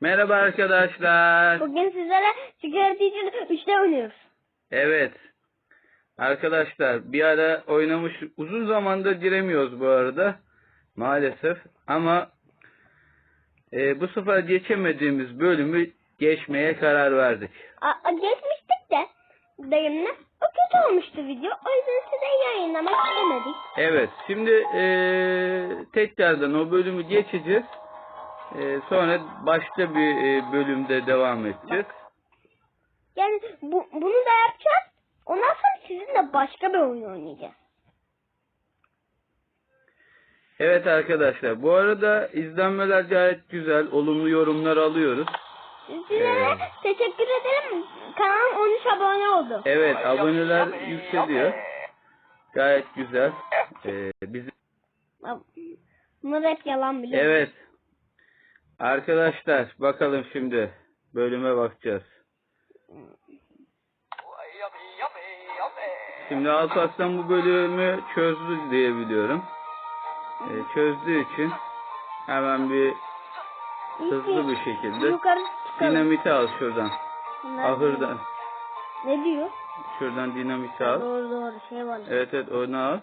Merhaba arkadaşlar. Bugün sizlere çıkartıcı 3'te oynuyoruz. Evet. Arkadaşlar bir ara oynamış uzun zamandır giremiyoruz bu arada. Maalesef. Ama e, bu sefer geçemediğimiz bölümü geçmeye karar verdik. A- geçmiştik de dayımla. O kötü olmuştu video. O yüzden size yayınlamak istemedik. Evet. Şimdi e, tekrardan o bölümü geçeceğiz. E, sonra başka bir e, bölümde devam edeceğiz. Yani bu, bunu da yapacağız. Ondan sonra sizinle başka bir oyun oynayacağız. Evet arkadaşlar. Bu arada izlenmeler gayet güzel. Olumlu yorumlar alıyoruz. Sizlere Evet. teşekkür ederim. Kanalım 13 abone oldu. Evet aboneler yükseliyor. Gayet güzel. Ee, bizim Bunlar hep yalan biliyorum. evet. Arkadaşlar bakalım şimdi bölüme bakacağız. Şimdi Alparslan bu bölümü çözdü diye biliyorum. Ee, çözdüğü için hemen bir hızlı bir şekilde Yukarı çıkalım. dinamiti al şuradan. Bunlar- Ahırdan. Ne diyor? Şuradan dinamiti al. Doğru doğru şey var. Evet evet onu al.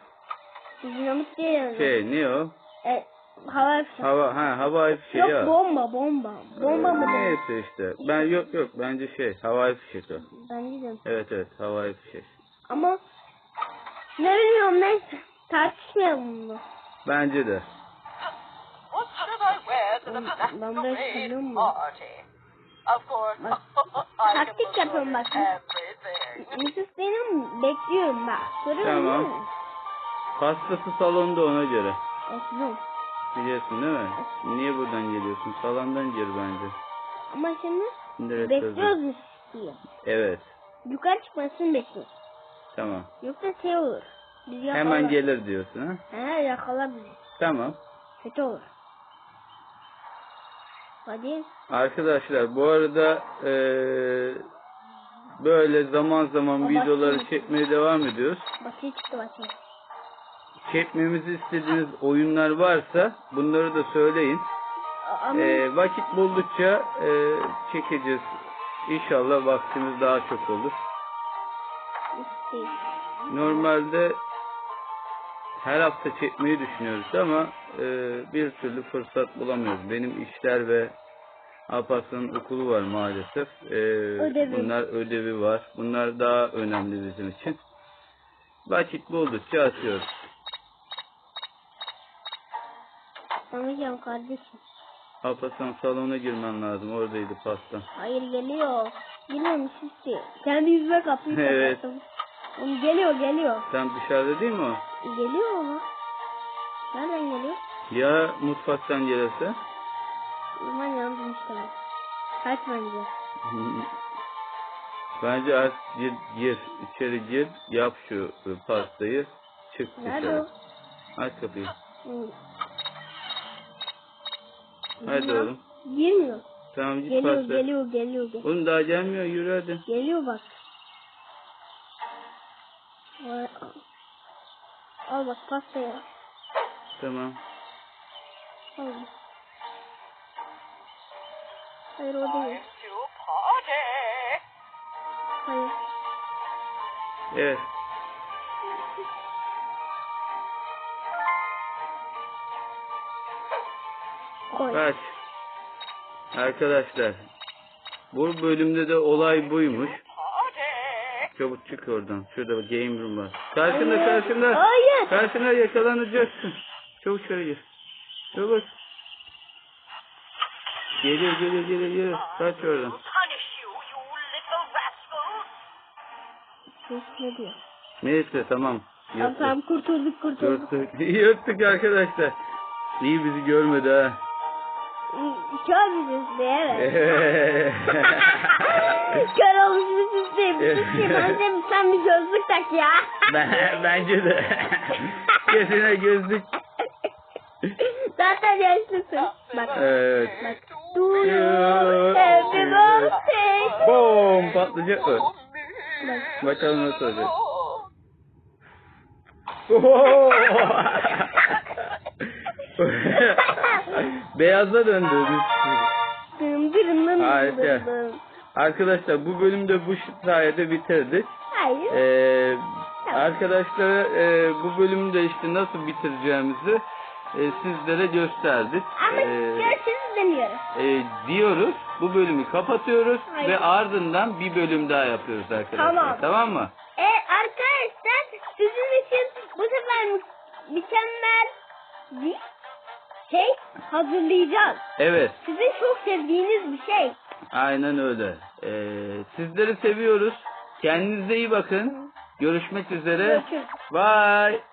Dinamit diye yazıyor. Şey ne o? E, hava fişek. Hava ha hava fişeği Yok al. bomba bomba. Bomba mı demek? Neyse işte. Ben yok yok bence şey havai fişek o. Bence de. Evet evet havai fişek. Ama ne bilmiyorum neyse. Tartışmayalım bunu. Bence de. What should I wear to the Ben- Black ben böyle Parade sanıyorum. party? Of course, Bak, I can taktik yapıyorum bak. everything. Mrs. benim bekliyorum bak. Görüyor Tamam. Pastası salonda ona göre. Olsun. Biliyorsun değil mi? Niye buradan geliyorsun? Salondan gir bence. Ama şimdi rest bekliyoruz. Mrs. diye. Evet. Yukarı çıkmasını bekliyoruz. Tamam. Yoksa şey olur. Biz yakalar. Hemen gelir diyorsun ha? He yakalar bizi. Tamam. Kötü olur. Hadi. Arkadaşlar bu arada eee, böyle zaman zaman videoları çekmeye devam ediyoruz. Başı çıktı başı. Çekmemizi istediğiniz oyunlar varsa bunları da söyleyin. Ama Ee, vakit buldukça e, çekeceğiz. İnşallah vaktimiz daha çok olur. Normalde her hafta çekmeyi düşünüyoruz ama e, bir türlü fırsat bulamıyoruz. Benim işler ve Alparslan'ın okulu var maalesef. E, Ödevi. Bunlar ödevi var. Bunlar daha önemli bizim için. Vakit buldukça atıyoruz. Anlayacağım kardeşim. Alparslan salona girmen lazım. Oradaydı pasta. Hayır geliyor. Geliyor mu sizi? Kendi yüzüme kapıyı Evet. kapattım. Oğlum geliyor geliyor. Sen dışarıda değil mi o? Geliyor ama. Nereden geliyor? Ya mutfaktan gelirse? O zaman yandım işte ben. Kaç bence. Bence az gir, gir, içeri gir, yap şu pastayı, çık Nerede dışarı. Aç kapıyı. Hı. Hadi Girmiyor. oğlum. Girmiyor. Tamam git Geliyor pasta. geliyor geliyor. geliyor. Oğlum daha gelmiyor, yürü hadi. Geliyor bak. Al bak pastayı. Tamam. Al. Hayır o değil. Hayır. Evet. Koy. Kaç. Arkadaşlar. Bu bölümde de olay buymuş. Çabuk çık oradan. Şurada bak, game room var. Karşında Hayır. karşında. Hayır. Karşında yakalanacaksın. Çabuk şöyle gir. Çabuk. Geliyor geliyor geliyor geliyor. Kaç oradan. Ne diyor? Neyse tamam. Tamam Yırttık. tamam kurtulduk kurtulduk. Yırttık. Yırttık arkadaşlar. İyi bizi görmedi ha. Kör müsün diye evet. Kör olmuş musun diye. Bir şey bence sen bir gözlük tak ya. ben, bence de. Gözüne gözlük. Zaten yaşlısın. Bak. Evet. Bak. Do you happy birthday? Bom patlayacak mı? Bak. Bakalım nasıl olacak. Beyaza döndü. Dın dırın Harika. Arkadaşlar bu bölümde bu sayede bitirdik. Hayır. Ee, arkadaşlara e, bu bölümde işte nasıl bitireceğimizi e, sizlere gösterdik. Ama Ee, görüşürüz demiyoruz. e, diyoruz. Bu bölümü kapatıyoruz Hayır. ve ardından bir bölüm daha yapıyoruz arkadaşlar. Tamam. Tamam mı? E arkadaşlar sizin için bu sefer mü- mükemmel bir şey hazırlayacağız. Evet. Sizin çok sevdiğiniz bir şey. Aynen öyle. Ee, sizleri seviyoruz. Kendinize iyi bakın. Görüşmek üzere. Görüşürüz. Bye.